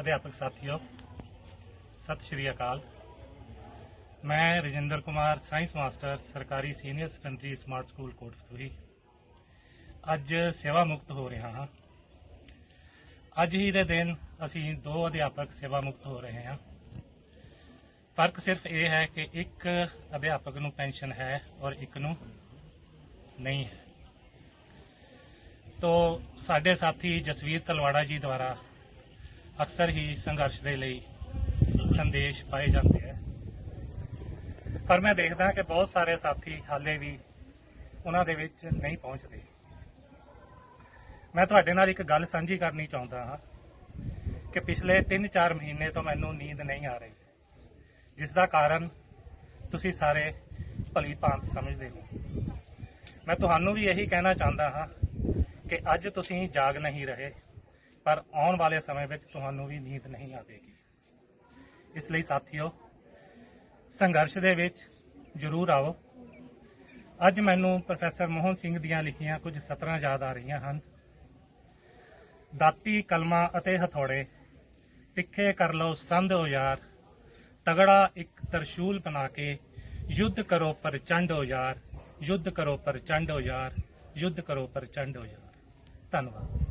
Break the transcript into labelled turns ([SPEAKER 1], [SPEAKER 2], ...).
[SPEAKER 1] ਅਧਿਆਪਕ ਸਾਥੀਓ, ਸਤਿ ਸ਼੍ਰੀ ਅਕਾਲ। ਮੈਂ ਰਜਿੰਦਰ ਕੁਮਾਰ, ਸਾਇੰਸ ਮਾਸਟਰ, ਸਰਕਾਰੀ senior secondary smart school Kotfatuhi ਅੱਜ ਸੇਵਾ ਮੁਕਤ ਹੋ ਰਿਹਾ ਹਾਂ। ਅੱਜ ਹੀ ਦੇ ਦਿਨ ਅਸੀਂ ਦੋ ਅਧਿਆਪਕ ਸੇਵਾ ਮੁਕਤ ਹੋ ਰਹੇ ਹਾਂ। ਫ਼ਰਕ ਸਿਰਫ ਇਹ ਹੈ ਕਿ ਇੱਕ ਅਧਿਆਪਕ ਨੂੰ ਪੈਨਸ਼ਨ ਹੈ ਔਰ ਇੱਕ ਨੂੰ ਨਹੀਂ ਹੈ। ਤੋ ਸਾਡੇ ਸਾਥੀ ਜਸਵੀਰ ਤਲਵਾੜਾ ਜੀ ਦੁਆਰਾ ਅਕਸਰ ਹੀ ਸੰਘਰਸ਼ ਦੇ ਲਈ ਸੰਦੇਸ਼ ਪਾਏ ਜਾਂਦੇ ਹੈ ਪਰ ਮੈਂ ਦੇਖਦਾ ਕਿ ਬਹੁਤ ਸਾਰੇ ਸਾਥੀ ਹਾਲੇ ਵੀ ਉਹਨਾਂ ਦੇ ਵਿੱਚ ਨਹੀਂ ਪਹੁੰਚਦੇ। ਮੈਂ ਤੁਹਾਡੇ ਨਾਲ ਇੱਕ ਗੱਲ ਸਾਂਝੀ ਕਰਨੀ ਚਾਹੁੰਦਾ ਹਾਂ ਕਿ ਪਿਛਲੇ 3-4 ਮਹੀਨੇ ਤੋਂ ਮੈਨੂੰ ਨੀਂਦ ਨਹੀਂ ਆ ਰਹੀ, ਜਿਸ ਦਾ ਕਾਰਨ ਤੁਸੀਂ ਸਾਰੇ ਭਲੀ ਭਾਂਤ ਸਮਝਦੇ ਹੋ। ਮੈਂ ਤੁਹਾਨੂੰ ਵੀ ਇਹੀ ਕਹਿਣਾ ਚਾਹੁੰਦਾ ਹਾਂ ਕਿ ਅੱਜ ਤੁਸੀਂ ਜਾਗ ਨਹੀਂ ਰਹੇ। ਪਰ ਆਉਣ ਵਾਲੇ ਸਮੇਂ ਵਿੱਚ ਤੁਹਾਨੂੰ ਵੀ ਨੀਂਦ ਨਹੀਂ ਆਵੇਗੀ। ਇਸ ਲਈ ਸਾਥੀਓ, ਸੰਘਰਸ਼ ਦੇ ਵਿੱਚ ਜ਼ਰੂਰ ਆਓ। ਅੱਜ ਮੈਨੂੰ ਪ੍ਰੋਫੈਸਰ ਮੋਹਨ ਸਿੰਘ ਦੀਆਂ ਲਿਖੀਆਂ ਕੁਝ ਸਤਰਾਂ ਯਾਦ ਆ ਰਹੀਆਂ ਹਨ। ਦਾਤੀ ਕਲਮਾ ਅਤੇ ਹਥੌੜੇ, ਤਿੱਖੇ ਕਰ ਲਓ ਸੰਧ ਓ ਯਾਰ, ਤਗੜਾ ਇੱਕ ਤਰਸ਼ੂਲ ਬਣਾ ਕੇ ਯੁੱਧ ਕਰੋ ਪ੍ਰਚੰਡ ਹੋ ਯਾਰ, ਯੁੱਧ ਕਰੋ ਪ੍ਰਚੰਡ ਹੋ ਯਾਰ, ਯੁੱਧ ਕਰੋ ਪ੍ਰਚੰਡ ਹੋ ਯਾਰ। ਧੰਨਵਾਦ।